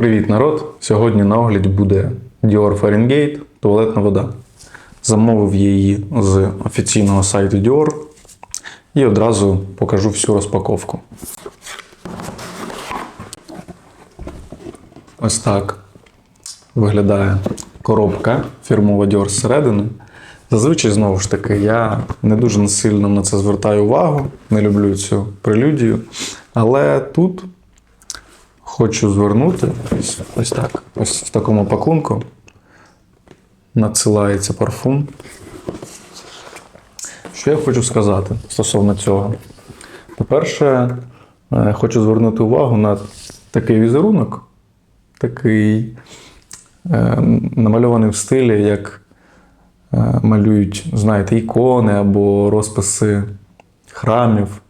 Привіт, народ! Сьогодні на огляді буде Dior Fahrenheit туалетна вода. Замовив її з офіційного сайту Dior і одразу покажу всю розпаковку. Ось так виглядає коробка фірмова Dior зсередини. Зазвичай, знову ж таки, я не дуже сильно на це звертаю увагу, не люблю цю прелюдію. Але тут хочу звернути ось, ось так. Ось в такому пакунку надсилається парфум. Що я хочу сказати стосовно цього? По-перше, е, хочу звернути увагу на такий візерунок, такий е, намальований в стилі, як е, малюють, знаєте, ікони або розписи храмів.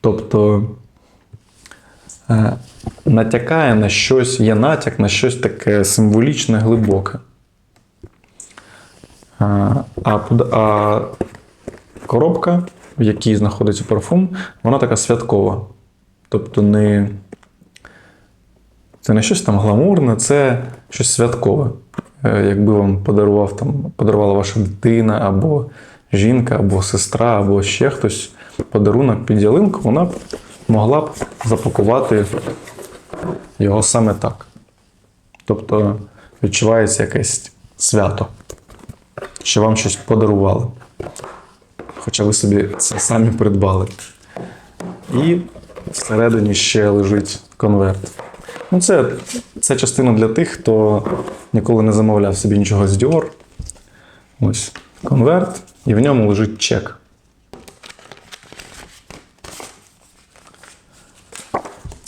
Тобто натякає на щось, є натяк на щось таке символічне, глибоке. А, а, коробка, в якій знаходиться парфум, вона така святкова. Тобто не. Це не щось там гламурне, це щось святкове. Е, Якби вам подарував там, подарувала ваша дитина, або жінка, або сестра, або ще хтось подарунок під ялинку, вона б могла б запакувати його саме так. Тобто відчувається якесь свято, що вам щось подарували. Хоча ви собі це самі придбали. І всередині ще лежить конверт. Ну, це, це частина для тих, хто ніколи не замовляв собі нічого з Dior. Ось конверт, і в ньому лежить чек.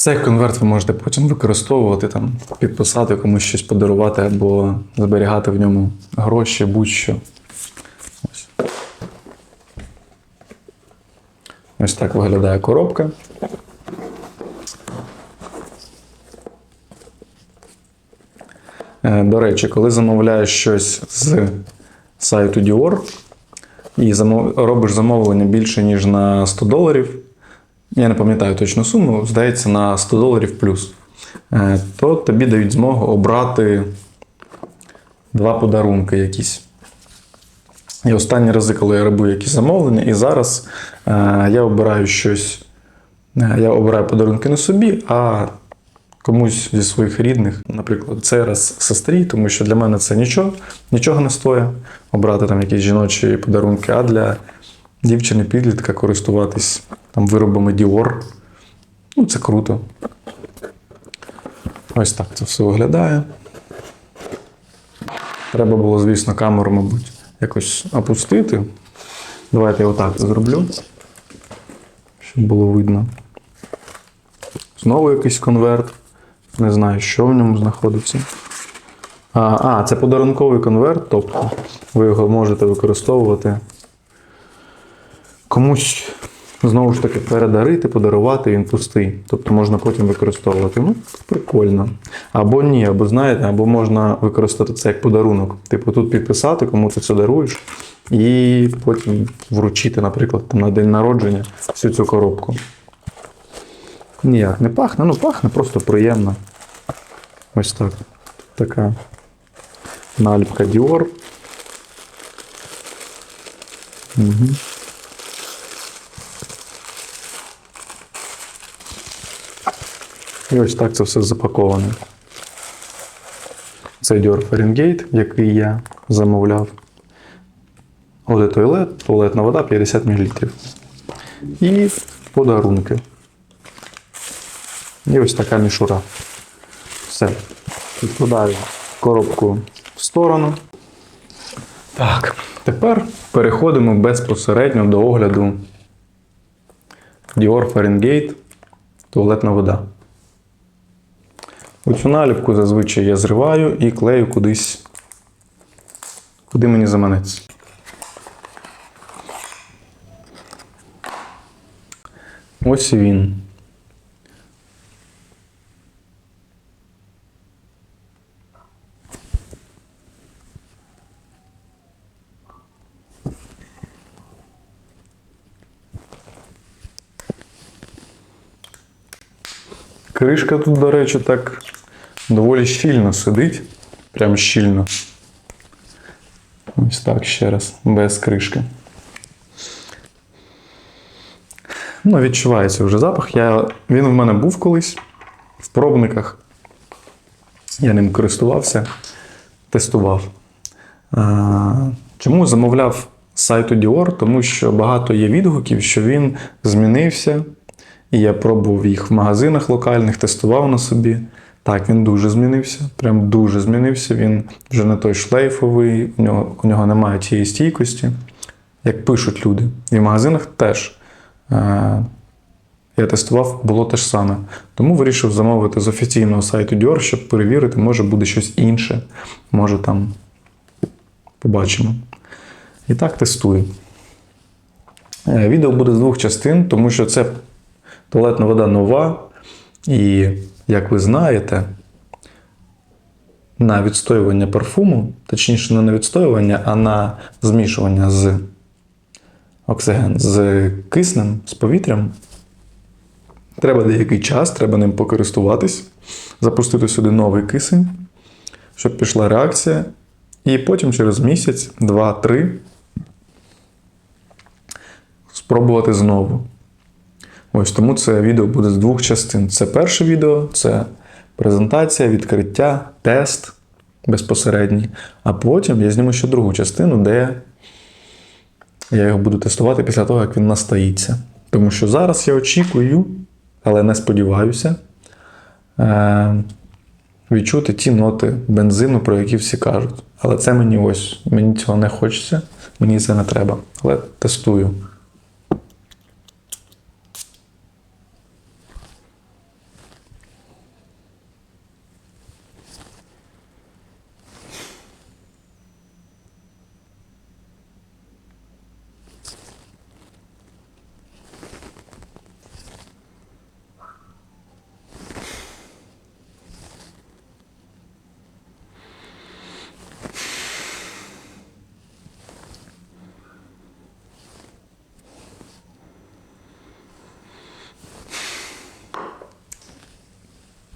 Цей конверт ви можете потім використовувати, там, підписати комусь щось подарувати або зберігати в ньому гроші, будь-що. Ось. Ось так виглядає коробка. Е, До речі, коли замовляєш щось з сайту Dior і робиш замовлення більше, ніж на 100 доларів, я не пам'ятаю точну суму, здається, на 100 доларів плюс, е, то тобі дають змогу обрати два подарунки якісь. І останні рази, коли я робив якісь замовлення, і зараз е, я обираю щось. е, Я обираю подарунки не собі, а комусь зі своїх рідних, наприклад, цей раз сестрі, тому що для мене це нічого, нічого не стоїть обрати там якісь жіночі подарунки, а для дівчини підлітка користуватись там виробами Dior. Ну, це круто. Ось так це все виглядає. Треба було, звісно, камеру, мабуть, якось опустити. Давайте я отак зроблю, щоб було видно. Знову якийсь конверт. Не знаю, що в ньому знаходиться. А, а, це подарунковий конверт, тобто ви його можете використовувати комусь знову ж таки передарити, подарувати, він пустий. Тобто можна потім використовувати. Ну, прикольно. Або ні, або знаєте, або можна використати це як подарунок. Типу тут підписати, кому ти це даруєш, і потім вручити, наприклад, там, на день народження всю цю коробку. Ніяк не пахне, ну пахне просто приємно. Ось так. Така наліпка Dior. Угу. І ось так це все запаковане. Це Dior Fahrenheit, який я замовляв. Оде туалет, туалетна вода 50 мл. І подарунки. І ось така мішура. Все. Відкладаю коробку в сторону. Так, тепер переходимо безпосередньо до огляду Dior Fahrenheit туалетна вода. Оцю наліпку зазвичай я зриваю і клею кудись, куди мені заманеться. Ось він. Кришка тут, до речі, так доволі щільно сидить. Прям щільно. Ось так ще раз, без кришки. Ну, відчувається вже запах. Я, він в мене був колись в пробниках. Я ним користувався, тестував. А, чому замовляв сайту Dior? Тому що багато є відгуків, що він змінився. І я пробував їх в магазинах локальних, тестував на собі. Так, він дуже змінився. Прям дуже змінився. Він вже не той шлейфовий, у нього, у нього немає тієї стійкості, як пишуть люди. І в магазинах теж. Е, я тестував, було те ж саме. Тому вирішив замовити з офіційного сайту Dior, щоб перевірити, може буде щось інше. Може там побачимо. І так тестую. Е, Відео буде з двох частин, тому що це туалетна вода нова. І, як ви знаєте, на відстоювання парфуму, точніше, не на відстоювання, а на змішування з оксиген з киснем, з повітрям. Треба деякий час, треба ним покористуватись, запустити сюди новий кисень, щоб пішла реакція. І потім через місяць, два-три спробувати знову. Ось тому це відео буде з двох частин. Це перше відео, це презентація, відкриття, тест безпосередній. А потім я зніму ще другу частину, де я його буду тестувати після того, як він настоїться. Тому що зараз я очікую, але не сподіваюся, е- відчути ті ноти бензину, про які всі кажуть. Але це мені ось, мені цього не хочеться, мені це не треба. Але тестую.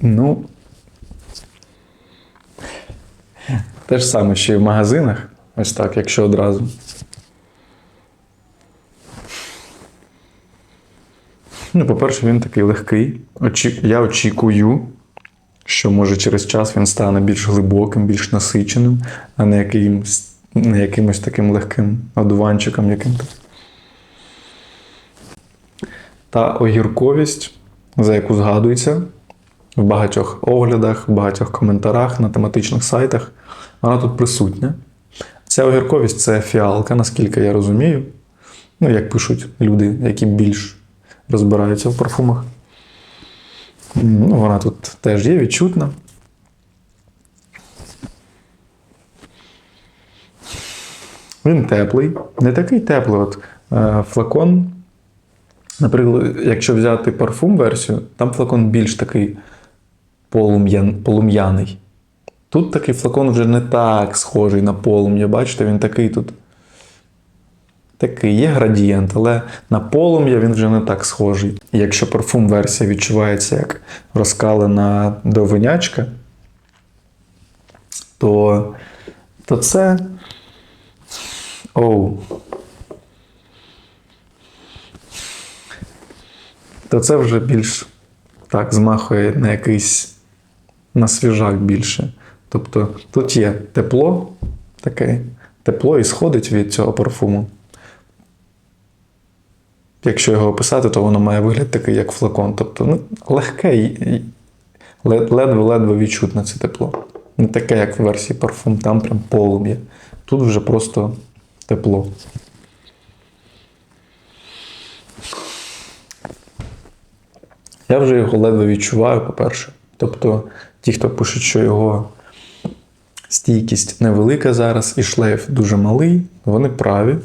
Ну. Те ж саме, що і в магазинах. Ось так, якщо одразу. Ну, по-перше, він такий легкий. Очі... Я очікую, що може через час він стане більш глибоким, більш насиченим, а не якимось, не якимось таким легким одуванчиком яким-то. Та огірковість, за яку згадується в багатьох оглядах, в багатьох коментарях на тематичних сайтах, вона тут присутня. Ця огірковість це фіалка, наскільки я розумію. Ну, як пишуть люди, які більш розбираються в парфумах. Ну, Вона тут теж є відчутна. Він теплий, не такий теплий. От е, флакон. Наприклад, якщо взяти парфум-версію, там флакон більш такий полум'яний. Тут такий флакон вже не так схожий на полум'я. Бачите, він такий тут. Такий є градієнт, але на полум'я він вже не так схожий. Якщо парфум-версія відчувається як розкалена довинячка, то, то це. Оу. То це вже більш так змахує на якийсь на свіжак більше. Тобто тут є тепло, таке, тепло і сходить від цього парфуму. Якщо його описати, то воно має вигляд такий, як флакон. Тобто ну, легке, ледве-ледве відчутне це тепло. Не таке, як в версії парфум, там прям полум'я. Тут вже просто тепло. Я вже його ледве відчуваю, по-перше. Тобто, ті, хто пишуть, що його стійкість невелика зараз і шлейф дуже малий, вони праві.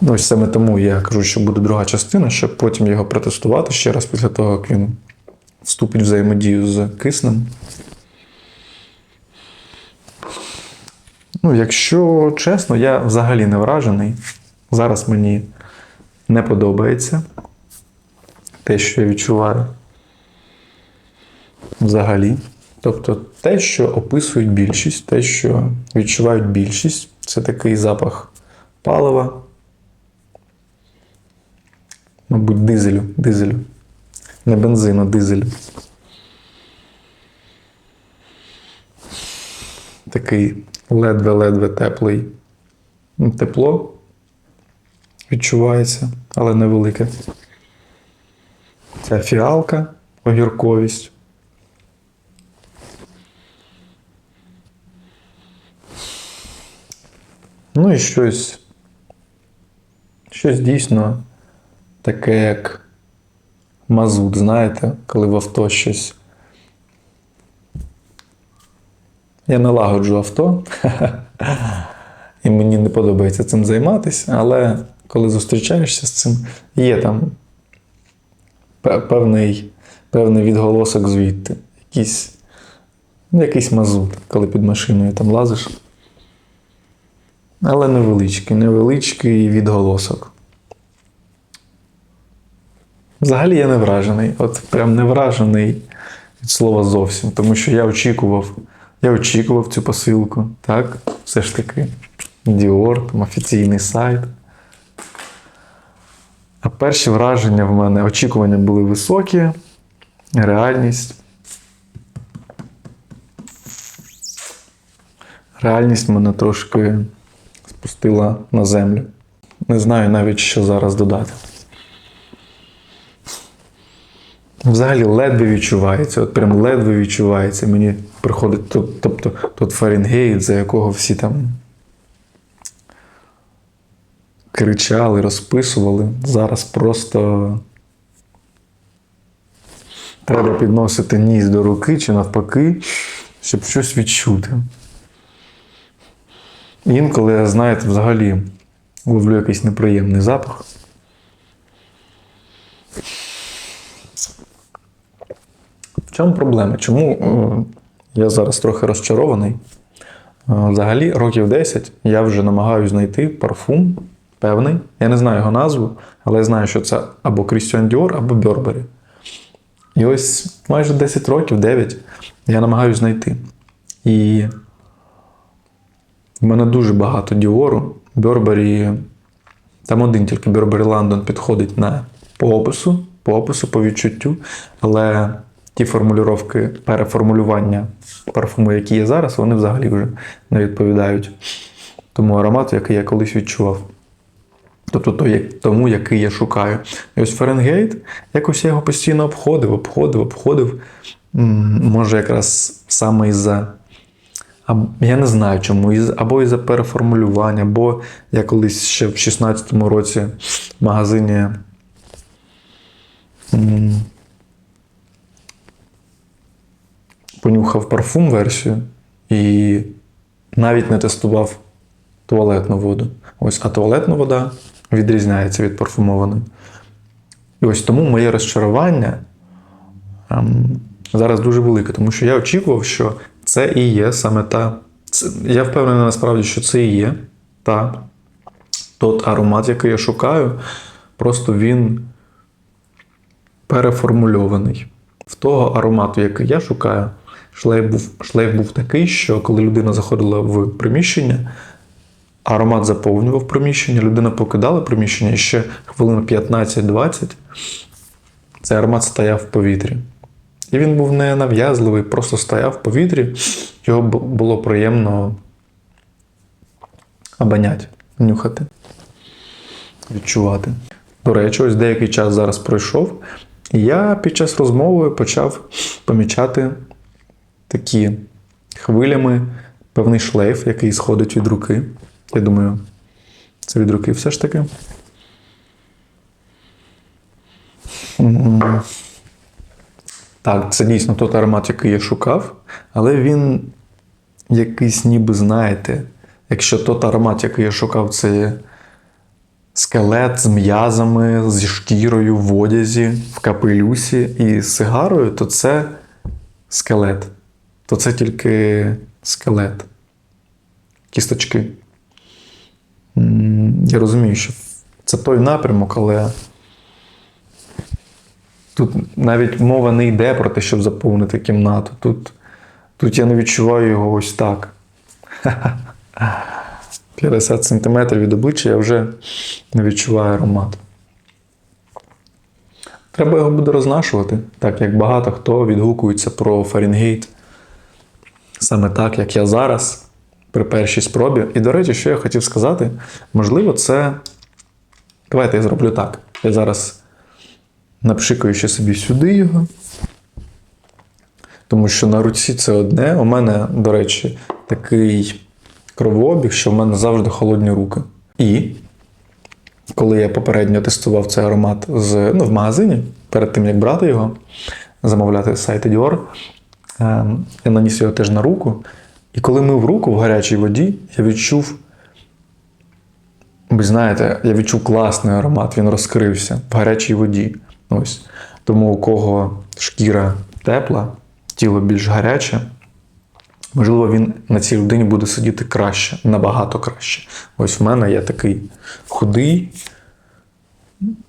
Ну, Ось саме тому я кажу, що буде друга частина, щоб потім його протестувати ще раз після того, як він вступить в взаємодію з киснем. Ну, якщо чесно, я взагалі не вражений. Зараз мені не подобається те, що я відчуваю. Взагалі. Тобто те, що описують більшість, те, що відчувають більшість, це такий запах палива. Мабуть, дизелю, дизелю. Не бензину, дизелю. Такий ледве-ледве теплий. Ну, Тепло відчувається, але невелике. Ця фіалка, огірковість. Ну і щось. Щось дійсно таке, як мазут, знаєте, коли в авто щось. Я налагоджу авто, і мені не подобається цим займатися, але коли зустрічаєшся з цим, є там певний, певний відголосок звідти. Якийсь, ну, якийсь мазут, коли під машиною там лазиш. Але невеличкий, невеличкий відголосок. Взагалі я не вражений. От прям не вражений від слова зовсім. Тому що я очікував, я очікував цю посилку. Так, все ж таки. Dior, там офіційний сайт. А перші враження в мене, очікування були високі, реальність. Реальність мене трошки спустила на землю. Не знаю навіть, що зараз додати. Взагалі ледве відчувається, от прям ледве відчувається. Мені приходить тут, тобто тут Фаренгейт, за якого всі там кричали, розписували. Зараз просто треба підносити ніс до руки чи навпаки, щоб щось відчути. Інколи знаєте, взагалі ловлю якийсь неприємний запах. В чому проблема? Чому е, я зараз трохи розчарований? Е, Взагалі, років 10 я вже намагаюся знайти парфум певний. Я не знаю його назву, але я знаю, що це або Christian Dior, або Burberry. І ось майже 10 років, 9, я намагаюся знайти. І в мене дуже багато Діору. Burberry, там один тільки Burberry London підходить на по опису, по опису, по відчуттю. Але ті формулювання, переформулювання парфуму, які є зараз, вони взагалі вже не відповідають тому аромату, який я колись відчував. Тобто той, тому, який я шукаю. І ось Фаренгейт, якось я його постійно обходив, обходив, обходив. Може, якраз саме із-за. Я не знаю чому, або із-за переформулювання, або я колись ще в 16-му році в магазині. Понюхав парфум версію і навіть не тестував туалетну воду. Ось, а туалетна вода відрізняється від парфумованої. І ось тому моє розчарування ем, зараз дуже велике, тому що я очікував, що це і є саме та. Це, я впевнений насправді, що це і є та тот аромат, який я шукаю, просто він переформульований. В того аромату, який я шукаю, шлейф був, шлейф був такий, що коли людина заходила в приміщення, аромат заповнював приміщення, людина покидала приміщення і ще хвилин 15-20 цей аромат стояв в повітрі. І він був не нав'язливий, просто стояв в повітрі, його було приємно обонять, нюхати, відчувати. До речі, ось деякий час зараз пройшов, і я під час розмови почав помічати такі хвилями певний шлейф, який сходить від руки. Я думаю, це від руки все ж таки. Так, це дійсно той аромат, який я шукав, але він якийсь, ніби, знаєте, якщо той аромат, який я шукав, це скелет з м'язами, зі шкірою в одязі, в капелюсі і сигарою, то це скелет. То це тільки скелет. Кісточки. Я розумію, що це той напрямок, але Тут навіть мова не йде про те, щоб заповнити кімнату. Тут, тут я не відчуваю його ось так. 50 см від обличчя я вже не відчуваю аромат. Треба його буде рознашувати, так як багато хто відгукується про Фаренгейт. Саме так, як я зараз, при першій спробі. І, до речі, що я хотів сказати, можливо, це. Давайте я зроблю так. Я зараз напшикаю ще собі сюди його. Тому що на руці це одне. У мене, до речі, такий кровообіг, що в мене завжди холодні руки. І коли я попередньо тестував цей аромат з, ну, в магазині, перед тим як брати його, замовляти з сайту Dior, е, я наніс його теж на руку. І коли мив руку в гарячій воді, я відчув. Ви знаєте, я відчув класний аромат, він розкрився в гарячій воді. Ось. Тому у кого шкіра тепла, тіло більш гаряче, можливо, він на цій людині буде сидіти краще, набагато краще. Ось в мене я такий худий,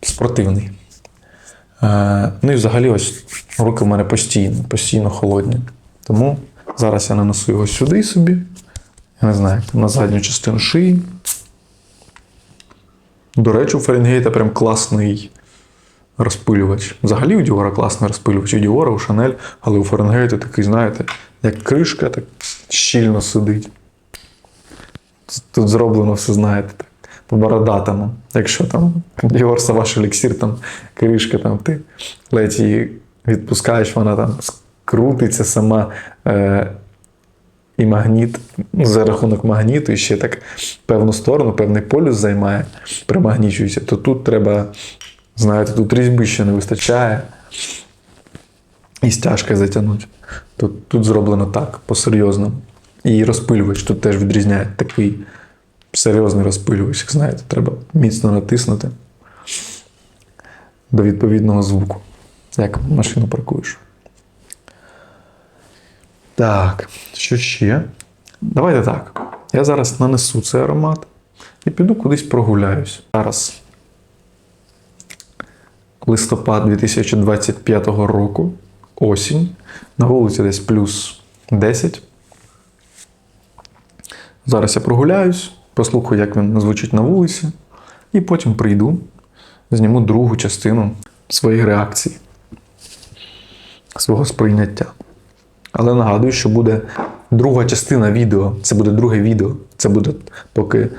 спортивний. Е, ну і взагалі, ось руки в мене постійно, постійно холодні. Тому зараз я нанесу його сюди собі. Я не знаю, на задню частину шиї. До речі, у Фаренгейта прям класний розпилювач. Взагалі у Діора класний розпилювач. У Діора, у Шанель, але у Фаренгейта такий, знаєте, як кришка, так щільно сидить. Тут зроблено все, знаєте, так, по бородатому. Якщо там Діор Саваш еліксір, там кришка, там ти ледь її відпускаєш, вона там крутиться сама. Е- і магніт ну, за рахунок магніту, і ще так певну сторону, певний полюс займає, примагнічується, то тут треба, знаєте, тут різьби ще не вистачає. І стяжка затягнути. Тут, тут зроблено так, по-серйозному. І розпилювач тут теж відрізняє такий серйозний розпилювач, як знаєте, треба міцно натиснути до відповідного звуку, як машину паркуєш. Так, що ще? Давайте так. Я зараз нанесу цей аромат і піду кудись прогуляюсь. Зараз листопад 2025 року, осінь. На вулиці десь плюс 10. Зараз я прогуляюсь, послухаю, як він звучить на вулиці, і потім прийду, зніму другу частину своїх реакцій, свого сприйняття. Але нагадую, що буде друга частина відео. Це буде друге відео. Це буде поки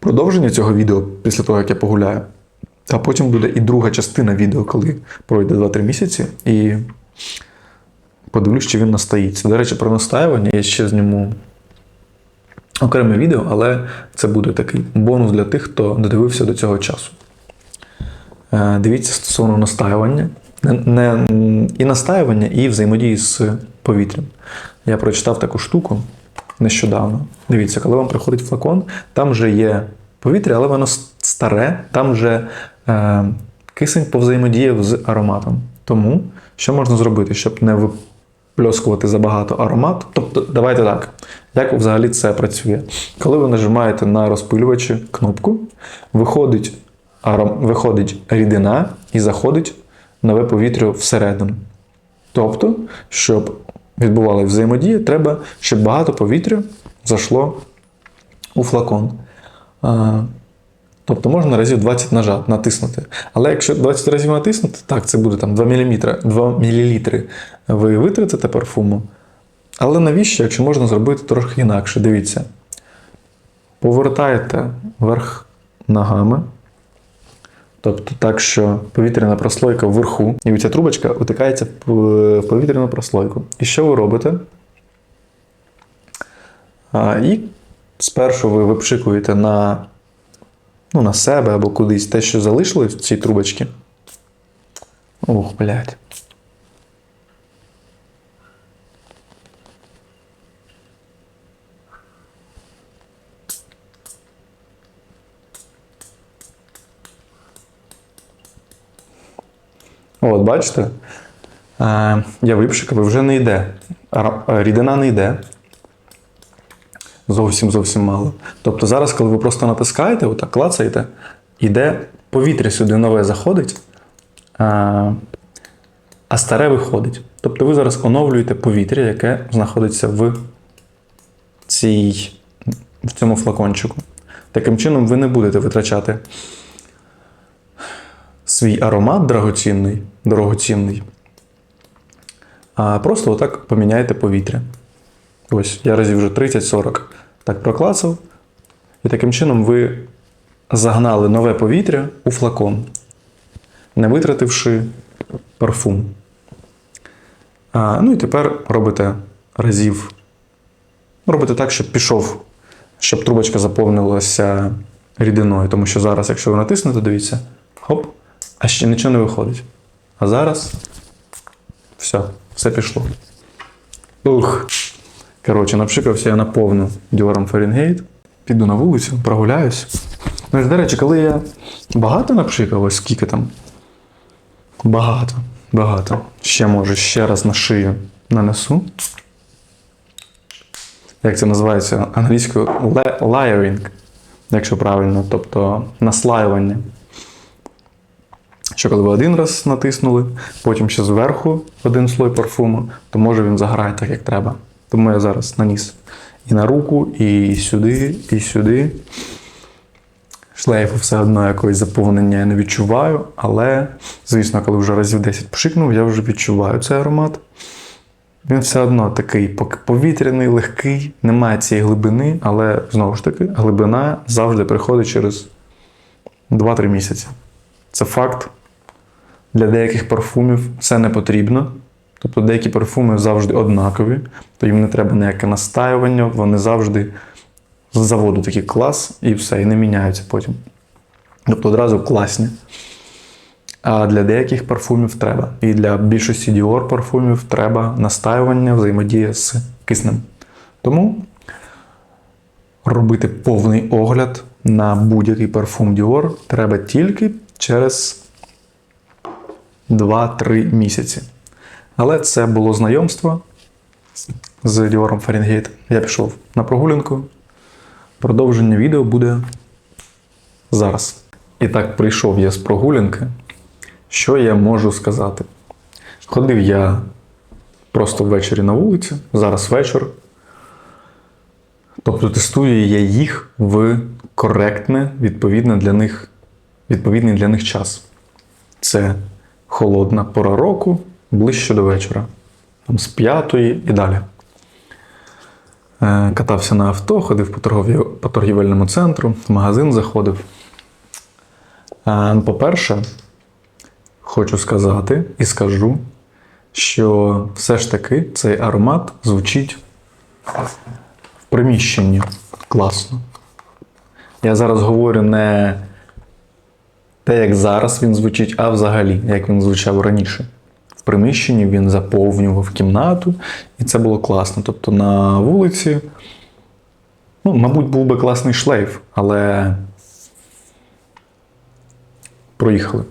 продовження цього відео після того, як я погуляю. А потім буде і друга частина відео, коли пройде 2-3 місяці. І подивлюсь, чи він настоїться. До речі, про настаювання я ще зніму окреме відео, але це буде такий бонус для тих, хто додивився до цього часу. Е, Дивіться стосовно настаювання. Не, і настаювання, і взаємодії з повітрям. Я прочитав таку штуку нещодавно. Дивіться, коли вам приходить флакон, там вже є повітря, але воно старе, там вже кисень повзаємодіяв з ароматом. Тому що можна зробити, щоб не випльоскувати забагато аромату? Тобто, давайте так, як взагалі це працює? Коли ви нажимаєте на розпилювачі кнопку, виходить, аром, виходить рідина і заходить нове повітря всередину. Тобто, щоб відбувалася взаємодія, треба, щоб багато повітря зайшло у флакон. Тобто можна разів 20 нажати, натиснути. Але якщо 20 разів натиснути, так, це буде там 2 мл, 2 мл ви витратите парфуму. Але навіщо, якщо можна зробити трохи інакше? Дивіться. Повертаєте вверх ногами. Тобто так, що повітряна прослойка вверху, і ця трубочка утикається в повітряну прослойку. І що ви робите? А, І спершу ви випшикуєте на ну, на себе або кудись те, що залишилось в цій трубочці. Ух, блядь. От, бачите? Е, я випшикав, вже не йде. Рідина не йде. Зовсім зовсім мало. Тобто зараз, коли ви просто натискаєте, отак клацаєте, йде повітря сюди нове заходить, а, старе виходить. Тобто ви зараз оновлюєте повітря, яке знаходиться в, цій, в цьому флакончику. Таким чином, ви не будете витрачати свій аромат драгоцінний, дорогоцінний, а просто отак поміняєте повітря. Ось, я разів вже 30-40 так проклацав. І таким чином ви загнали нове повітря у флакон, не витративши парфум. А, ну і тепер робите разів. Робите так, щоб пішов, щоб трубочка заповнилася рідиною. Тому що зараз, якщо ви натиснете, дивіться, хоп, а ще нічого не виходить. А зараз все, все пішло. Ух. Коротше, напшикався я на повну діором Фаренгейт. Піду на вулицю, прогуляюсь. Ну і, до речі, коли я багато напшикав, ось скільки там. Багато, багато. Ще може ще раз на шию нанесу. Як це називається англійською layering, якщо правильно, тобто наслаювання. Що коли ви один раз натиснули, потім ще зверху один слой парфуму, то може він заграє так, як треба. Тому я зараз наніс і на руку, і сюди, і сюди. Шлейфу все одно якогось заповнення я не відчуваю, але, звісно, коли вже разів 10 пшикнув, я вже відчуваю цей аромат. Він все одно такий повітряний, легкий, немає цієї глибини, але знову ж таки, глибина завжди приходить через 2-3 місяці. Це факт. Для деяких парфумів це не потрібно. Тобто деякі парфуми завжди однакові, то їм не треба ніяке настаювання, вони завжди з заводу такий клас і все, і не міняються потім. Тобто одразу класні. А для деяких парфумів треба. І для більшості Dior парфумів треба настаювання, взаємодія з киснем. Тому робити повний огляд на будь-який парфум Dior треба тільки через 2-3 місяці. Але це було знайомство з Dior Fahrenheit. Я пішов на прогулянку. Продовження відео буде зараз. І так прийшов я з прогулянки. Що я можу сказати? Ходив я просто ввечері на вулиці, зараз вечір. Тобто тестую я їх в коректне, відповідне для них, відповідний для них час. Це холодна пора року, ближче до вечора. Там з п'ятої і далі. Е, Катався на авто, ходив по, торгові, по торгівельному центру, в магазин заходив. Е, По-перше, хочу сказати і скажу, що все ж таки цей аромат звучить в приміщенні класно. Я зараз говорю не те, як зараз він звучить, а взагалі, як він звучав раніше. Приміщенні він заповнював кімнату, і це було класно. Тобто на вулиці, ну, мабуть, був би класний шлейф, але проїхали.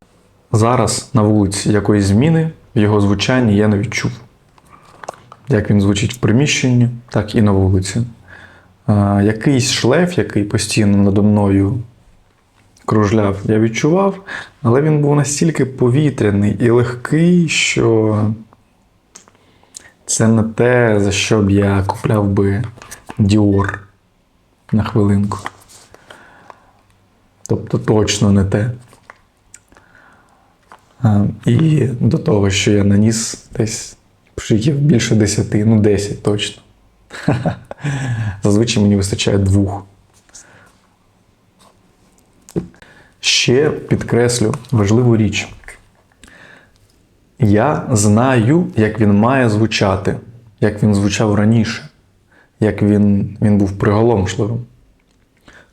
Зараз на вулиці якоїсь зміни в його звучанні я не відчув. Як він звучить в приміщенні, так і на вулиці. Якийсь шлейф, який постійно надо мною кружляв, я відчував, але він був настільки повітряний і легкий, що це не те, за що б я купляв би Dior на хвилинку. Тобто точно не те. І до того, що я наніс десь пшиків більше 10, ну 10 точно. Зазвичай мені вистачає двох. Ще підкреслю важливу річ. Я знаю, як він має звучати, як він звучав раніше, як він, він був приголомшливим.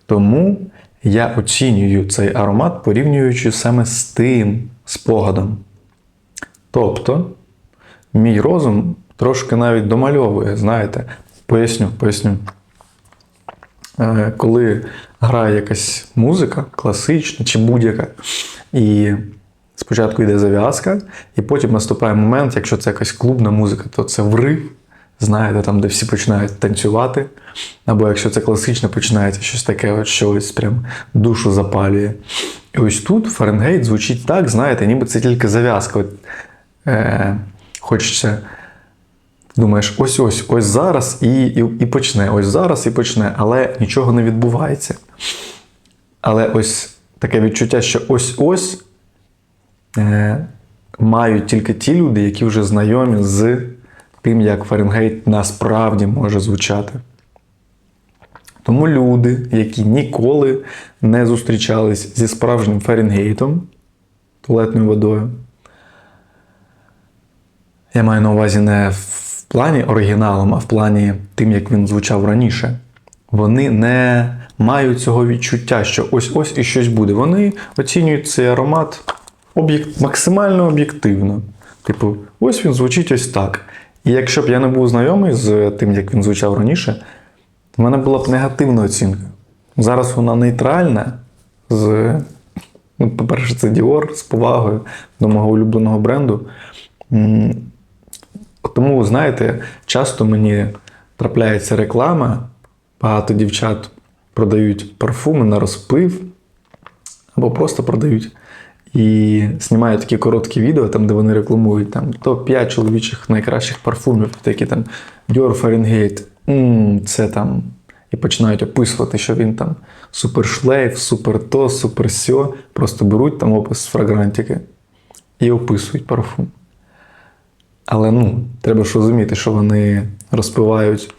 Тому я оцінюю цей аромат, порівнюючи саме з тим спогадом. Тобто, мій розум трошки навіть домальовує, знаєте, поясню, поясню. Е, Коли грає якась музика, класична чи будь-яка, і спочатку йде зав'язка, і потім наступає момент, якщо це якась клубна музика, то це врив, знаєте, там, де всі починають танцювати. Або якщо це класично, починається щось таке, от, що ось прям душу запалює. І ось тут Фаренгейт звучить так, знаєте, ніби це тільки зав'язка. От, е, хочеться. Думаєш, ось ось, ось зараз і, і, і почне, ось зараз і почне, але нічого не відбувається. Але ось таке відчуття, що ось-ось е, мають тільки ті люди, які вже знайомі з тим, як Фаренгейт насправді може звучати. Тому люди, які ніколи не зустрічались зі справжнім Фаренгейтом, туалетною водою, я маю на увазі не в плані оригіналом, а в плані тим, як він звучав раніше. Вони не мають цього відчуття, що ось-ось і щось буде. Вони оцінюють цей аромат об'єк... максимально об'єктивно. Типу, ось він звучить ось так. І якщо б я не був знайомий з тим, як він звучав раніше, в мене була б негативна оцінка. Зараз вона нейтральна. З... Ну, по-перше, це Dior з повагою до мого улюбленого бренду. Тому, знаєте, часто мені трапляється реклама, багато дівчат продають парфуми на розпив або просто продають. І знімають такі короткі відео, там, де вони рекламують там, топ-5 чоловічих найкращих парфумів, такі там Dior Fahrenheit, м, це там. І починають описувати, що він там супер шлейф, супер то, супер сьо. Просто беруть там опис фрагрантики і описують парфум. Але ну, треба ж розуміти, що вони розпивають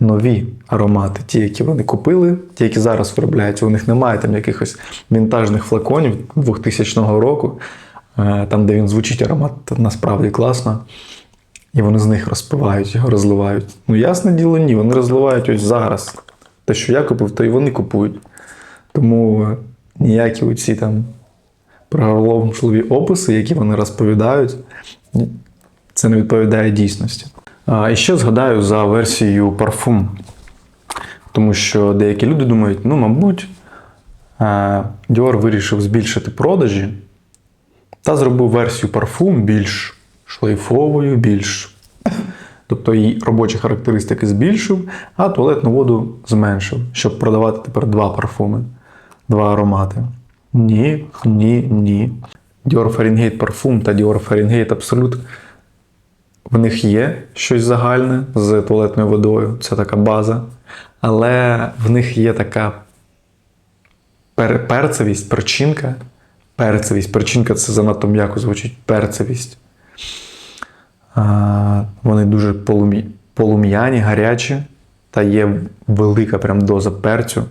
нові аромати, ті, які вони купили, ті, які зараз виробляються. У них немає там якихось вінтажних флаконів 2000 року, е, там, де він звучить аромат насправді класно. І вони з них розпивають його, розливають. Ну, ясне діло, ні, вони розливають ось зараз. Те, що я купив, то і вони купують. Тому е, ніякі оці там приголомшливі описи, які вони розповідають, це не відповідає дійсності. І ще згадаю за версією парфум. Тому що деякі люди думають, ну, мабуть, е, Dior вирішив збільшити продажі та зробив версію парфум більш шлейфовою, більш. Тобто її робочі характеристики збільшив, а туалетну воду зменшив, щоб продавати тепер два парфуми, два аромати. Ні, ні, ні. Dior Fahrenheit парфум та Dior Fahrenheit Absolute в них є щось загальне з туалетною водою, це така база. Але в них є така пер- перцевість, перчинка. Перцевість. Перчинка це занадто м'яко звучить. Перцевість. А, вони дуже полум'я- полум'яні, гарячі, та є велика прям доза перцю.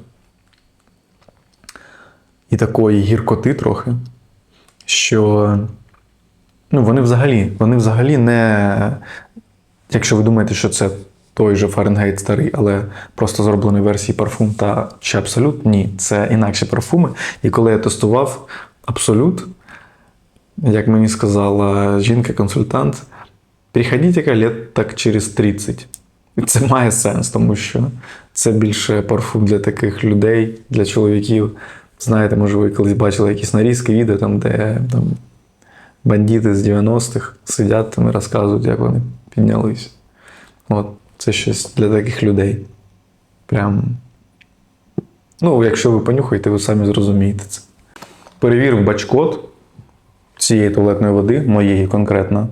І такої гіркоти трохи, що ну, вони взагалі, вони взагалі не. Якщо ви думаєте, що це той же Фаренгейт старий, але просто зроблений версії парфум та чи абсолют, ні, це інакші парфуми. І коли я тестував абсолют, як мені сказала жінка-консультант, приходіть лет так через 30. І це має сенс, тому що це більше парфум для таких людей, для чоловіків. Знаєте, може, ви колись бачили якісь нарізки відео, там, де там, бандити з 90-х сидять там і розказують, як вони піднялись. От, це щось для таких людей. Прям. Ну, якщо ви понюхаєте, ви самі зрозумієте це. Перевірив бачкод цієї туалетної води, моєї конкретно.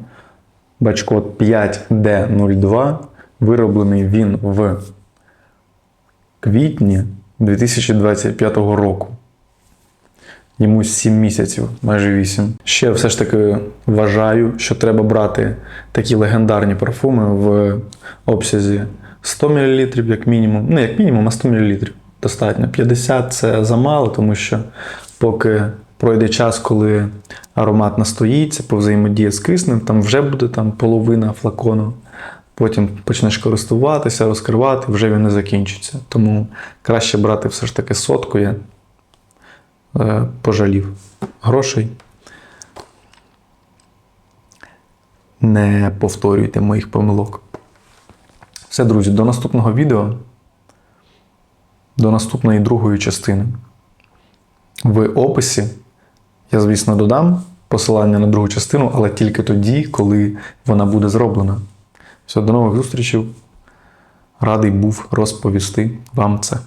Бачкод 5D02. Вироблений він в квітні 2025 року. Йому 7 місяців, майже 8. Ще все ж таки вважаю, що треба брати такі легендарні парфуми в обсязі 100 мл, як мінімум. Ну, як мінімум, а 100 мл достатньо. 50 це замало, тому що поки пройде час, коли аромат настоїться, повзаємодіє з киснем, там вже буде там половина флакону. Потім почнеш користуватися, розкривати, вже він не закінчиться. Тому краще брати все ж таки сотку. Пожалів грошей. Не повторюйте моїх помилок. Все, друзі, до наступного відео, до наступної другої частини. В описі я, звісно, додам посилання на другу частину, але тільки тоді, коли вона буде зроблена. Все, до нових зустрічей. Радий був розповісти вам це.